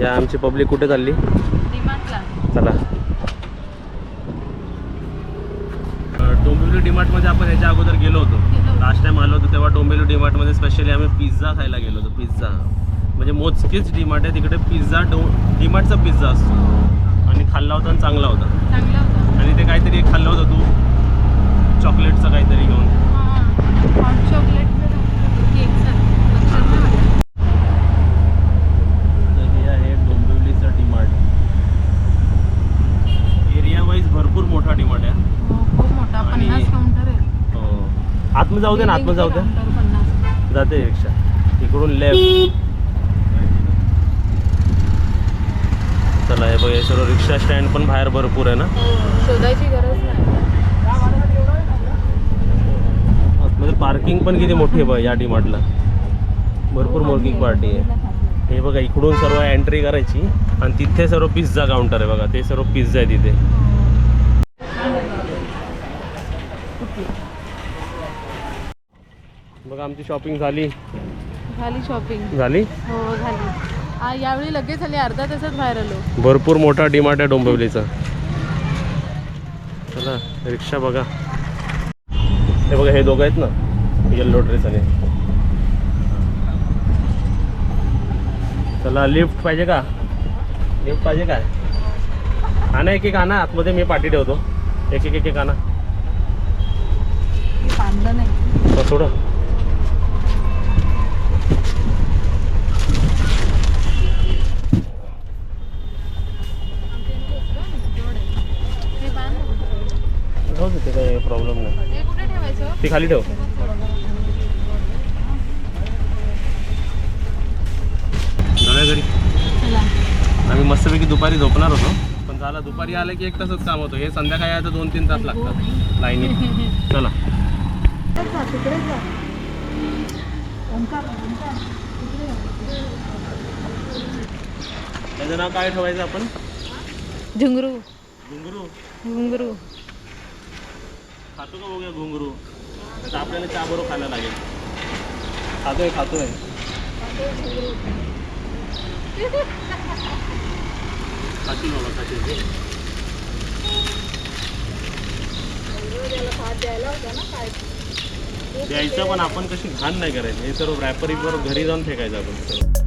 या आमची पब्लिक कुठे चालली? चला. डोंबिवली डीमार्टमध्ये आपण याच्या अगोदर गेलो होतो. लास्ट टाइम आलो होतो तेव्हा डोंबिवली डीमार्टमध्ये स्पेशली आम्ही पिझ्झा खायला गेलो होतो पिझ्झा म्हणजे मोजकीच डीमार्ट आहे तिकडे पिझ्झा डो डीमार्टचा पिझ्झा असतो. आणि खाल्ला होता आणि चांगला होता. आणि ते काहीतरी खाल्लं होतं तू. चॉकलेटचं काहीतरी घेऊन. चॉकलेट केकचं लक्षात नाही माझ्या. तर हे आहे डोंबिवलीचं डीमार्ट एरिया वाईज भरपूर मोठा डीमार्ट आहे हो, खूप मोठा आणि- पन्नास काउंटर आहे हो आतमध्ये जाऊ दे ना आतमध्ये जाऊ दे. जाते रिक्षा. इकडून लेफ्ट चला हे बघ हे सर्व रिक्षा स्टँड पण बाहेर भरपूर आहे ना? शोधायची गरज नाही. आतमध्ये पार्किंग पण किती मोठी आहे बघ या डीमार्टला भरपूर मोठी पार्टी आहे. हे बघा इकडून सर्व एंट्री करायची. आणि तिथे सर्व पिझ्झा काउंटर आहे बघा ते सर्व पिझ्झा आहे तिथे. बघा आमची शॉपिंग झाली. झाली शॉपिंग झाली? हो झाली. आ, यावेळी लगेच आली अर्धा तासात बाहेर आलो. भरपूर मोठा डिमार्ट आहे डोंबिवलीचा. चला रिक्षा बघा. हे बघा हे दोघं आहेत ना? येल्लो ड्रेस आणि. चला लिफ्ट पाहिजे का? लिफ्ट पाहिजे काय? आणा एक एक आणा. आतमध्ये मी पाठी ठेवतो. एक एक एक एक आणा नाही. थोडं जाऊ दे ते काही प्रॉब्लेम नाही. हे ती खाली ठेव. जाऊया घरी. चला. आम्ही मस्तपैकी दुपारी झोपणार होतो. पण झालं दुपारी आलं की एक तासच काम होतं. हे संध्याकाळी आहे तर दोन तीन तास लागतात. लाईनीत चला. त्याचं नाव काय ठेवायचं आपण? झुंगरू. घुंगरू घुंगरू खातो का बघूया घुंगरू? तर आपल्याला चहा बरोबर खायला लागेल. खातोय खातोय. खातील बाबा खातील द्यायचं पण आपण कशी घाण नाही करायची. हे सर्व रॅपर बरोबर घरी जाऊन फेकायचं आपण. सर्व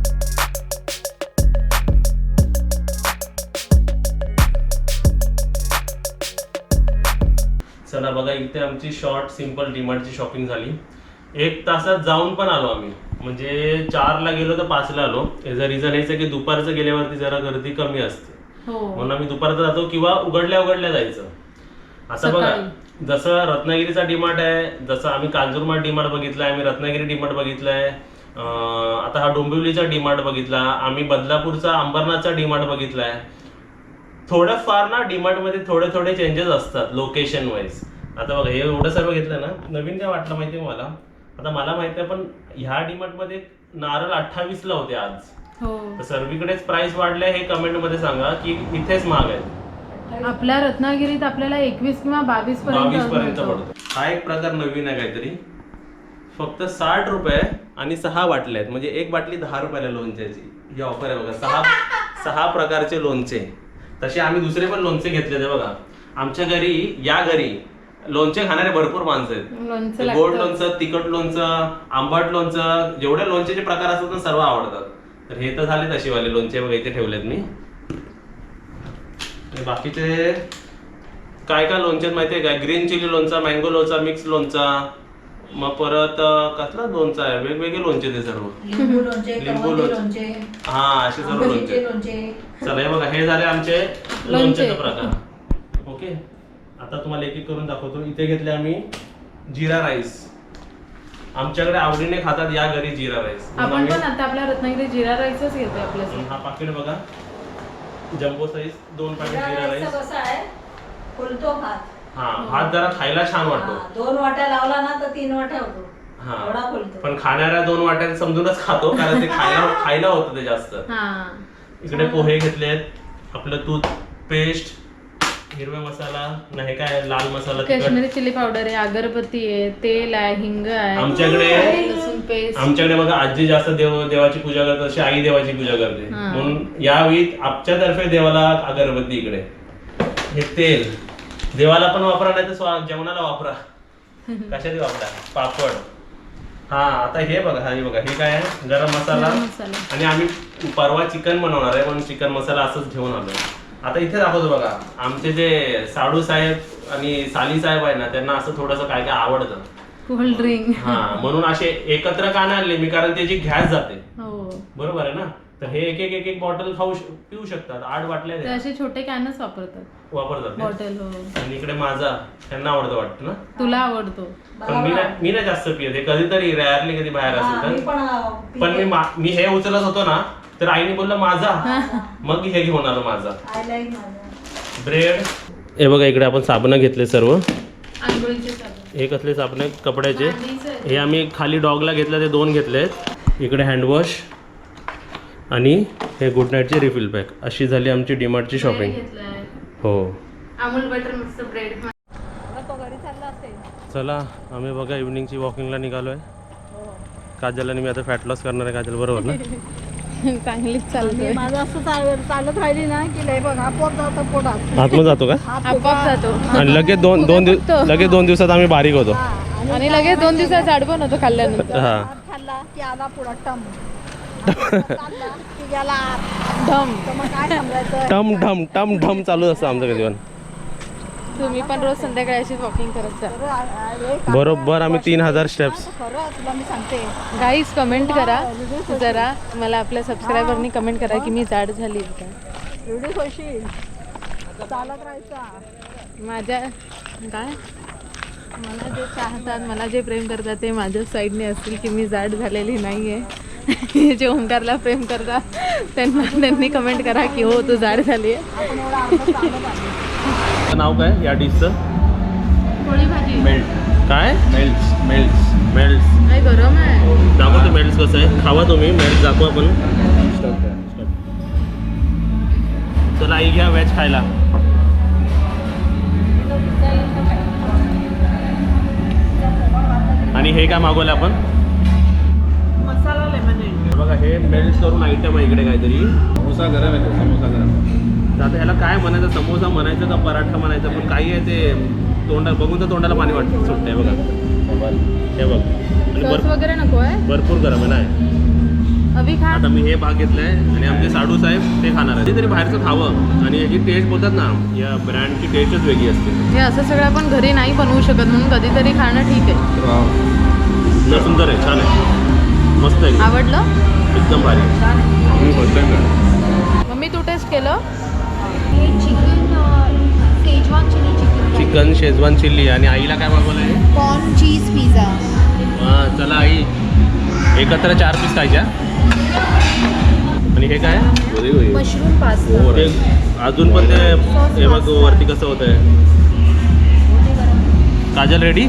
बघा इथे आमची शॉर्ट सिंपल डिमार्टची शॉपिंग झाली. एक तासात जाऊन पण आलो आम्ही. म्हणजे चारला गेलो तर पाचला आलो. याचं रिझन हेच आहे की दुपारचं गेल्यावरती जरा गर्दी कमी असते. हो. म्हणून आम्ही दुपारचं जातो किंवा उघडल्या उघडल्या जायचं. आता बघा. जसं रत्नागिरीचा डिमार्ट आहे जसं आम्ही कांजूरमार्ट डिमार्ट बघितलाय आम्ही रत्नागिरी डिमार्ट बघितलाय आता हा डोंबिवलीचा डिमार्ट बघितला आम्ही बदलापूरचा अंबरनाथचा डिमार्ट बघितलाय. थोडंफार ना डीमार्टमध्ये थोडे थोडे चेंजेस असतात लोकेशन वाईज आता बघा हे एवढं सर्व घेतलं ना नवीन काय वाटलं माहितीये मला? आता मला माहिती आहे पण ह्या डीमार्टमध्ये नारळ अठ्ठावीस ला होते आज. हो. तर सर्वीकडेच प्राइस वाढले हे कमेंटमध्ये सांगा की इथेच महाग आहे आपल्या रत्नागिरीत आपल्याला एकवीस किंवा बावीस बावीस पर्यंत. पडतो. हा एक प्रकार नवीन आहे काहीतरी. फक्त साठ रुपये आणि सहा बाटल्या आहेत. म्हणजे एक बाटली दहा रुपयाला लोणच्याची. ही ऑफर आहे बघा. सहा सहा प्रकारचे लोणचे. तसे आम्ही दुसरे पण लोणचे घेतले ते बघा. आमच्या घरी या घरी लोणचे खाणारे भरपूर माणसं आहेत. लोणचं ते गोड लागतं लोणचं तिखट लोणचं आंबट लोणचं जेवढे लोणचेचे प्रकार असतात ना सर्व आवडतात. तर हे तर झाले तशीवाले लोणचे बघा इथे ठेवलेत मी. आणि बाकीचे काय काय लोणचे आहेत माहितीये का ग्रीन चिली लोणचा मँगो लोणचा मिक्स लोणचा. मग परत अं, कसला लोणचा आहे? वेगवेगळे लोणचे ते सर्व. लिंबू लोणचे लिंबू टमाटे लोणचे. लोणचे. हा असे सर्व लोणचे. चला हे बघा हे झाले आमचे लोणचे. लोणचेचे प्रकार. ओके? आता तुम्हाला एक एक करून दाखवतो. इथे घेतले आम्ही जिरा राईस. आमच्याकडे आवडीने खातात या घरी जिरा राईस. आपण आम्ही- पण आता आपल्या रत्नागिरी जिरा राईसच घेतोय आपल्यासाठी हा पाकिट बघा. जम्बो साईज दोन पाकिट जिरा राईस. कसा आहे? फुलतो भात. हा भात जरा खायला छान वाटतो. हा, दोन वाट्या लावला ना तर तीन वाट्या होतो. हा. पण खाणाऱ्या दोन वाट्यात समजूनच खातो कारण ते खायला खायला होतं ते जास्त. हा. इकडे पोहे घेतलेत आपलं दूध पेस्ट हिरवा मसाला नाही काय लाल मसाला काश्मीरी चिली पावडर आहे अगरबत्ती आहे तेल आहे हिंग आहे. आमच्याकडे लसूण पेस्ट. आमच्याकडे बघा आजी जास्त देव देवाची पूजा करते तशी आई देवाची पूजा करते. हा. म्हणून यावेळी आमच्यातर्फे देवाला अगरबत्ती इकडे. हे तेल. देवाला पण वापरा नाही तर स्वा- जेवणाला वापरा. कशात वापरा? पापड. हा आता हे बघा हा हे बघा हे काय आहे? गरम मसाला. गरम मसाला. आणि आम्ही परवा चिकन बनवणार आहे म्हणून चिकन मसाला असंच घेऊन आलोय. आता इथे दाखवतो बघा. आमचे जे साडू साहेब आणि साली साहेब आहे ना त्यांना असं थोडंसं काय काय आवडतं. Cold drink. हा म्हणून असे एकत्र का नाही आणले मी कारण त्याची घॅस जाते. हो. बरोबर आहे ना? तर हे एक एक एक एक बॉटल खाऊ श- पिऊ शकतात आठ बाटल्या ते द्या. असे छोटे कॅनच वापरतात. वापरतात ना? बॉटल हो. आणि इकडे माझा त्यांना आवडतं वाटतं ना? तुला आवडतो. पण मी नाही मी नाही जास्त पियत हे कधीतरी रॅरली कधी बाहेर असेल पण तर अं, पण मी पिते. मा- मी हे उचलत होतो ना तर आईने बोललं माझा. मग हे घेऊन आलो माझा. ब्रेड. हे बघा इकडे आपण साबणं घेतले सर्व. हे कसले साबण? कपड्याचे. हे आम्ही खाली डॉगला घेतलं ते दोन घेतले इकडे हँडवॉश आणि हे गुड नाईटचे रिफिल पॅक अशी झाली आमची डीमार्टची शॉपिंग. हो. चला आम्ही बघा इव्हनिंगची वॉकिंगला निघालो आहे हो. काजल आणि मी आता फॅट लॉस करणार आहे काजल बरोबर ना? चांगलीच चालते माझं असं चाल- चालत राहिली ना की लय बघ आपोआप जातं पोटात. आतमध्ये जातो का? आपोआप जातो. आणि लगेच दोन दोन दिवस. लगेच दोन दिवसात आम्ही बारीक होतो. आणि लगेच दोन दिवसात झाड पण होतो खाल्ल्यानंतर. हा. हात खाल्ला की आला पुढं टम. चालला की गेला आत. धम तर मग काय समजायचं टम ढम टम ढम चालू असतं आमचं कधी पण. तुम्ही पण रोज संध्याकाळी अशीच वॉकिंग करत जा. बरोबर आम्ही तीन हजार स्टेप्स खरं तुला मी सांगते गाईज कमेंट करा. जरा मला आपल्या सबस्क्रायबरनी कमेंट करा की मी जाड झाली का? एवढी होशील चालत राहायचा. माझ्या काय? मला जे चाहतात मला जे प्रेम करतात ते माझ्या साईडने असतील की मी जाड झालेली नाही आहे जे ओंकारला प्रेम करतात त्यांना त्यांनी कमेंट करा की हो तू जाड झाली आहे. आपण एवढा अर्धा चालत आलो. नाव काय? या डिशचं? मेल्ट. काय? Melts melts melts. काय गरम आहे. मेल्ट्स कसं आहे. खावा तुम्ही मेल्ट्स दाखवा आपण चला आई घ्या व्हेज खायला. आणि हे काय मागवलं आपण? बघा हे मेल्ट करून आयटम आहे इकडे काहीतरी. समोसा गरम आहे समोसा गरम. आता याला काय म्हणायचं? समोसा म्हणायचं का पराठा म्हणायचं? पण काही आहे ते तोंडा बघून तर तोंडाला पाणी वाटत सुटतंय बघा. हे बघ. आणि वगैरे नको आहे? भरपूर गरम आहे ना? अभि खा. आता मी हे भाग घेतलाय आणि आमचे साडू साहेब ते खाणार आहे तरी बाहेरचं खावं. आणि याची टेस्ट बोलतात ना या ब्रँडची टेस्टच वेगळी असते. हे असं सगळं आपण घरी नाही बनवू शकत म्हणून कधीतरी खाणं ठीक आहे. सुंदर आहे छान आहे. मस्त आहे. आवडलं? एकदम भारी. मम्मी तू टेस्ट केलं? हे चिकन शेजवान चिल्ली आणि आईला काय मागवलं आहे कॉर्न चीज पिझ्झा हा, चला आई. एकत्र चार पीस खायच्या. आणि हे काय? मशरूम ते अजून पण ते हे बघ वरती कसं होत आहे काजल रेडी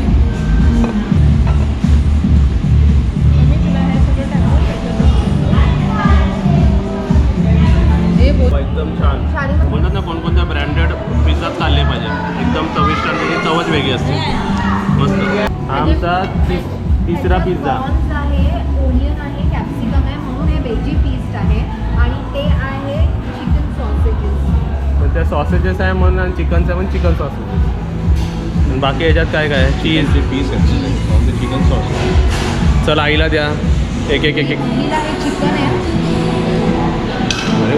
एकदम छान. बोलतात ना कोणकोणत्या ब्रँडेड पिझ्झाच खाल्ले पाहिजे. एकदम चविष्ट आणि चवच वेगळी असते. मस्त. हा आमचा तिसरा पिझ्झा. आहे ओनियन आहे कॅप्सिकम आहे म्हणून हे वेजी पीस्ट आहे. आणि ते आहे चिकन सॉसेजेस त्या सॉसेजेस आहे म्हणून आणि चिकनचं पण चिकन सॉसेजेस आणि बाकी याच्यात काय काय चीज चीज पीस आहे. फ्रॉम द चिकन सॉस चला आईला द्या. एक एक एक एक. हे चिकन आहे. अरे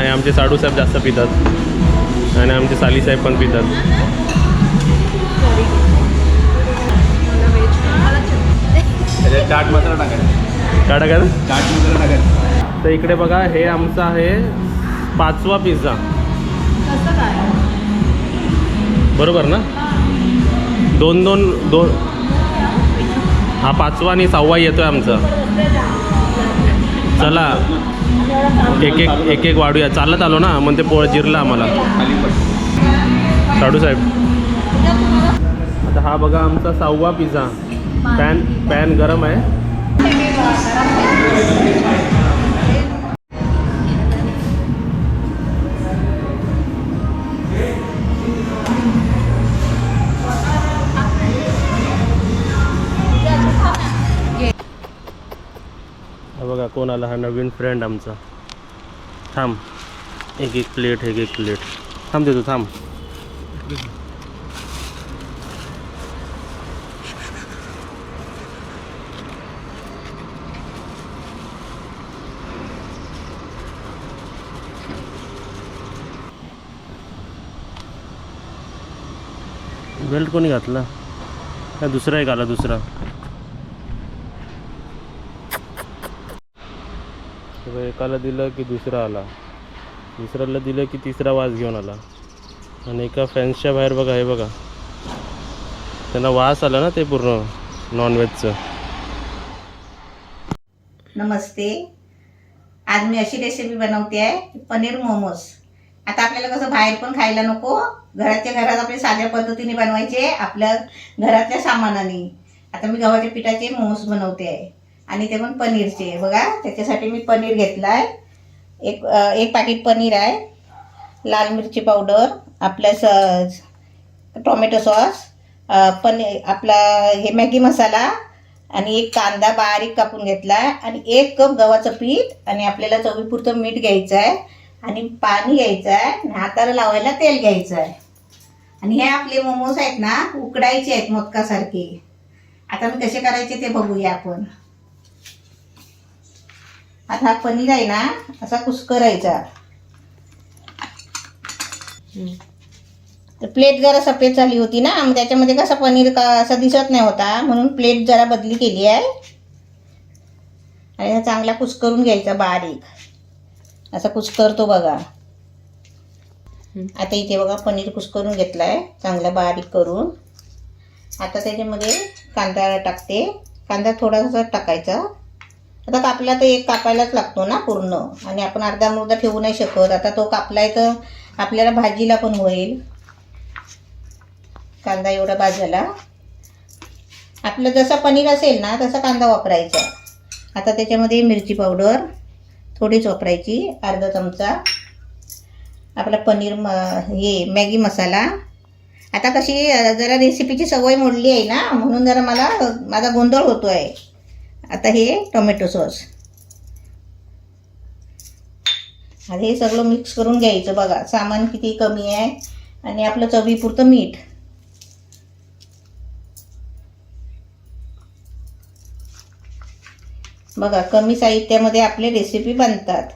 आणि आमचे साडू साहेब जास्त पितात. आणि आमचे साली साहेब पण पितात. चाट मसाला टाकायचा. काय टाकायचं? चाट मसाला टाकायचा. तर इकडे बघा हे आमचा आहे पाचवा पिझ्झा. कसं काय? बरोबर ना? दोन दोन दोन. हा पाचवा आणि सहावा येतोय आमचा. चला. एक एक एक एक वाढूया. चालत आलो ना मग ते पोळ जिरलं आम्हाला. साडू साहेब. आता हा बघा आमचा सहावा पिझ्झा. पॅन पॅन गरम आहे. बघा कोण आला हा नवीन फ्रेंड आमचा. थांब. एक एक प्लेट एक एक प्लेट थांब देतो थांब. बेल्ट कोणी घातला? दुसरा एक आला दुसरा तेव्हा एकाला दिलं की दुसरा आला. दुसऱ्याला दिलं की तिसरा वास घेऊन आला. आणि एका फॅन्सच्या बाहेर बघा हे बघा. त्यांना वास आला ना ते पूर्ण नॉनव्हेजचं नमस्ते. आज मी अशी रेसिपी बनवते आहे की पनीर मोमोज. आता आपल्याला कसं बाहेर पण खायला नको. घराच्या घरात आपले साध्या पद्धतीने बनवायचे आपल्या घरातल्या सामानाने. आता मी गव्हाच्या पिठाचे मोमोज बनवते आहे. आणि ते पण पनीरचे बघा त्याच्यासाठी मी पनीर घेतला आहे एक एक पाकिट पनीर आहे. लाल मिरची पावडर आपल्या स टोमॅटो सॉस पनीर आपला हे मॅगी मसाला आणि एक कांदा बारीक कापून घेतला आहे आणि एक कप गव्हाचं पीठ आणि आपल्याला चवीपुरतं मीठ घ्यायचं आहे आणि पाणी घ्यायचं आहे आणि हाताला लावायला तेल घ्यायचं आहे आणि हे आपले मोमोज आहेत ना उकडायचे आहेत मोदकासारखे आता मी कसे करायचे ते बघूया आपण. आता हा पनीर आहे ना असा कुस्करायचा. तर प्लेट जरा सफेद झाली होती ना मग त्याच्यामध्ये कसं पनीर का असं दिसत नाही होता म्हणून प्लेट जरा बदली केली आहे. आणि हा चांगला कुस्करून घ्यायचा बारीक. असा कुस्करतो बघा. आता इथे बघा पनीर कुस्करून घेतला आहे चांगला बारीक करून. आता त्याच्यामध्ये कांदा टाकते. कांदा थोडासा टाकायचा. आता कापला तर एक कापायलाच लागतो ना पूर्ण. आणि आपण अर्धा मुर्दा ठेवू नाही शकत. आता तो कापलाय तर आपल्याला भाजीला पण होईल. कांदा एवढा भाजायला. आपलं जसं पनीर असेल ना तसा कांदा वापरायचा. आता त्याच्यामध्ये मिरची पावडर थोडीच वापरायची अर्धा चमचा. आपला पनीर म हे मॅगी मसाला. आता कशी जरा रेसिपीची सवय मोडली आहे ना म्हणून जरा मला माझा गोंधळ होतो आहे आता हे टोमॅटो सॉस. आता हे सगळं मिक्स करून घ्यायचं बघा. सामान किती कमी आहे आणि आपलं चवीपुरतं मीठ. बघा कमी साहित्यामध्ये आपले रेसिपी बनतात.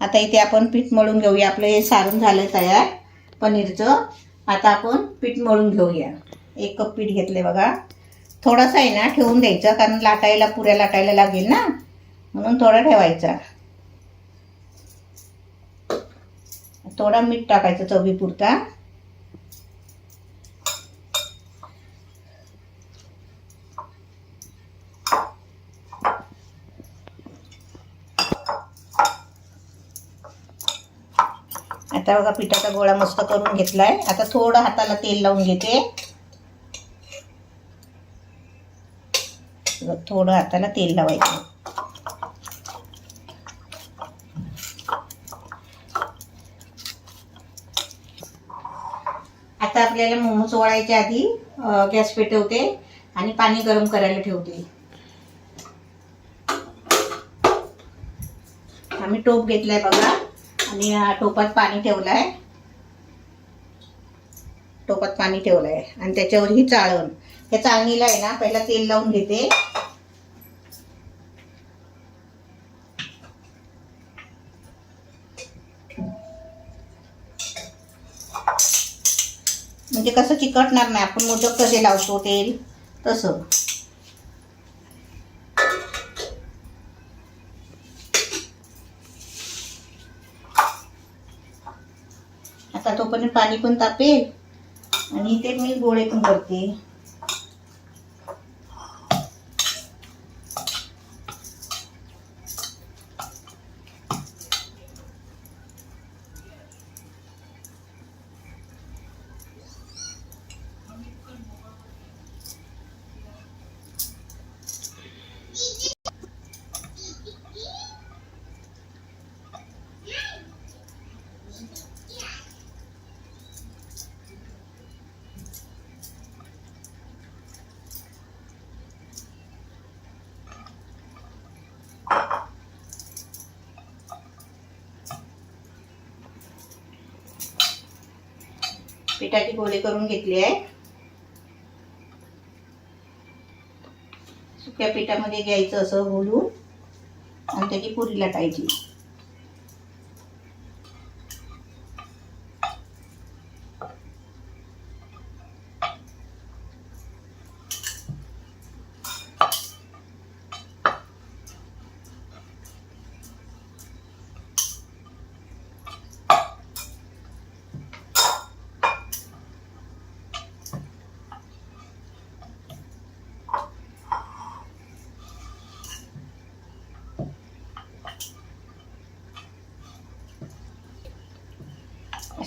आता इथे आपण पीठ मळून घेऊया. आपलं हे सारण झालं तयार. पनीरचं. आता आपण पीठ मळून घेऊया. एक कप पीठ घेतले बघा. थोडासा आहे ना ठेवून द्यायचं कारण लाटायला पुऱ्या लाटायला लागेल ना. म्हणून थोडा ठेवायचा. थोडा मीठ टाकायचं चवीपुरता. आता बघा पिठाचा गोळा मस्त करून घेतलाय. आता थोडं हाताला तेल लावून घेते बघ, थोडं हाताला तेल लावायचं. आता आपल्याला मोमोज वळायच्या आधी गॅस पेटवते आणि पाणी गरम करायला ठेवते. आम्ही टोप घेतलाय बघा. आणि टोपात पाणी ठेवलंय. टोपात पाणी ठेवलंय. आणि त्याच्यावर ही चाळण. या चाळणीला आहे ना पहिला तेल लावून घेते. कसं चिकटणार नाही आपण मोदक कसे लावतो तेल तसं. आता तोपर्यंत पाणी पण तापेल. आणि ते मी गोळे पण करते. पिठाची गोळे करून घेतली आहे. सुक्या पिठामध्ये घ्यायचं असं घोलून आणि त्याची पुरी लाटायची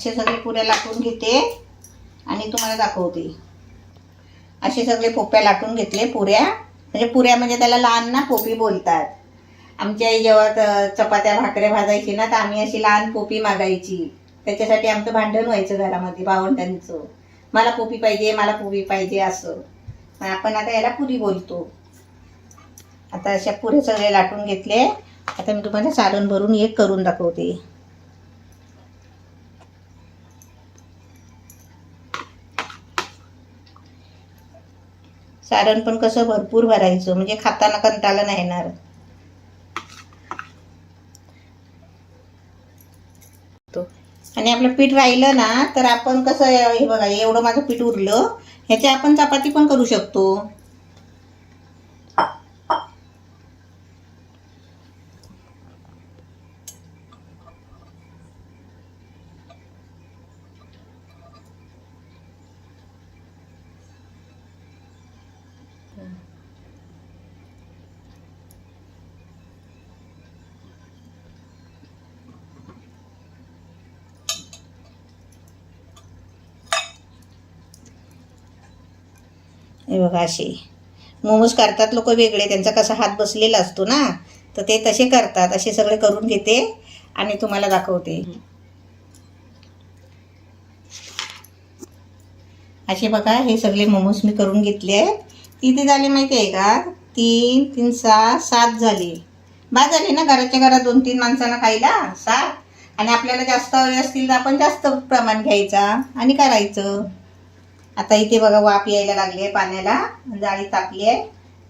असे सगळे पुऱ्या लाटून घेते आणि तुम्हाला दाखवते. असे सगळे पोप्या लाटून घेतले पुऱ्या. म्हणजे पुऱ्या म्हणजे त्याला लहान ना पोपी बोलतात. आमच्या आई जेव्हा चपात्या भाकऱ्या भाजायची ना तर आम्ही अशी लहान पोपी मागायची. त्याच्यासाठी आमचं भांडण व्हायचं घरामध्ये भावंडांचं मला पोपी पाहिजे मला पोपी पाहिजे असं. आपण आता याला पुरी बोलतो. आता अशा पुरे सगळे लाटून घेतले. आता मी तुम्हाला सारण भरून एक करून दाखवते. सारण पण कसं भरपूर भरायचं म्हणजे खाताना कंटाळा नाही येणार. आणि आपलं पीठ राहिलं ना तर आपण कसं हे बघा एवढं माझं पीठ उरलं ह्याची आपण चपाती पण करू शकतो. हे बघा असे मोमोज करतात लोक वेगळे त्यांचा कसा हात बसलेला असतो ना तर ते तसे करतात. असे सगळे करून घेते आणि तुम्हाला दाखवते. असे बघा हे सगळे मोमोज मी करून घेतले आहेत. किती झाले माहिती आहे का? तीन तीन सहा सात झाले. बा झाले ना घराच्या घरात दोन तीन माणसांना खायला? सात. आणि आपल्याला जास्त हवे असतील तर आपण जास्त प्रमाण घ्यायचा आणि करायचं. आता इथे बघा वाफ यायला लागली आहे पाण्याला. जाळी तापली आहे.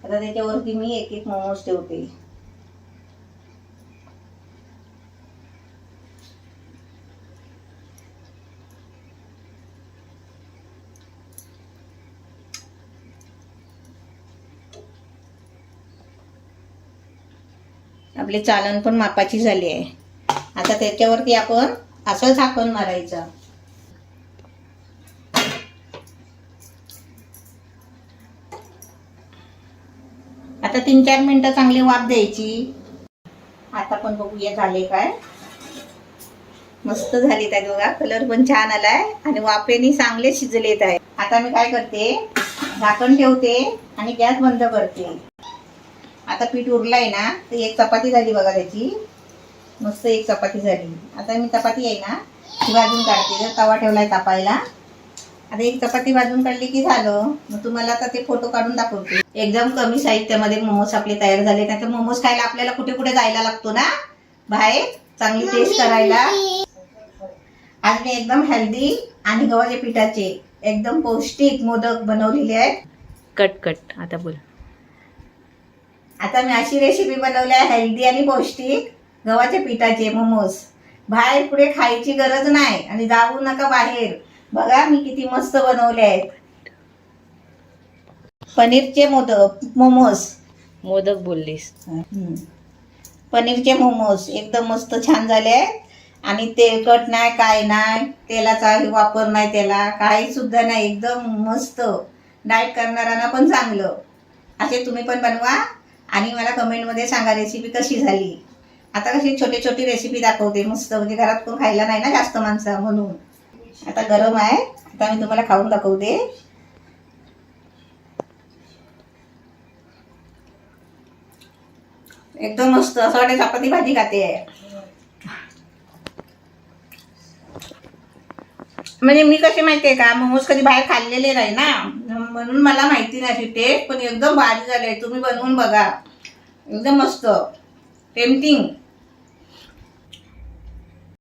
आता त्याच्यावरती मी एक एक मोमोज ठेवते. आपली चालन पण मापाची झाली आहे. आता त्याच्यावरती आपण असं झाकण मारायचं. आता तीन चार मिनिटं चांगली वाफ द्यायची. आता पण बघूया झाले काय. मस्त झाली त्या बघा. कलर पण छान आलाय आणि वाफेने चांगले शिजलेत आहे. आता मी काय करते झाकण ठेवते आणि गॅस बंद करते. आता पीठ उरलाय ना तर एक चपाती झाली बघा त्याची. मस्त एक चपाती झाली. आता मी चपाती आहे ना भाजून काढते. जर तवा ठेवलाय तापायला. आता एक चपाती भाजून काढली की झालं. मग तुम्हाला आता ते फोटो काढून दाखवते. एकदम कमी साहित्यामध्ये मोमोज आपले तयार झाले. नाही तर मोमोज खायला आपल्याला कुठे कुठे जायला लागतो ना? बाहेर. चांगली टेस्ट करायला. आज मी एकदम हेल्दी आणि गव्हाच्या पिठाचे एकदम पौष्टिक मोदक बनवलेले आहेत. Cut cut. आता बोल. आता मी अशी रेसिपी बनवली आहे हेल्दी आणि पौष्टिक गव्हाच्या पिठाचे मोमोज. बाहेर पुढे खायची गरज नाही आणि जाऊ नका बाहेर. बघा मी किती मस्त बनवले आहेत. पनीरचे मोदक मोमोज. मोदक बोललीस. पनीरचे मोमोज एकदम मस्त छान झाले आहेत. आणि तेलकट नाही काय नाही तेलाचा वापर नाही त्याला. काही सुद्धा नाही एकदम मस्त. डाएट करणाऱ्यांना पण चांगलं. असे तुम्ही पण बनवा. आणि मला कमेंटमध्ये सांगा रेसिपी कशी झाली. आता कशी छोटी छोटी रेसिपी दाखवते. मस्त म्हणजे घरात कोण खायला नाही ना जास्त माणसं म्हणून. आता गरम आहे. आता मी तुम्हाला खाऊन दाखवते. एकदम मस्त असं वाटेल चपाती भाजी खाते. म्हणजे मी कशी माहितीये का मोमोज कधी बाहेर खाल्लेले नाही ना. म्हणून मला माहिती नाही टेस्ट पण एकदम भारी झाले तुम्ही बनवून बघा. एकदम मस्त. टेम्पटिंग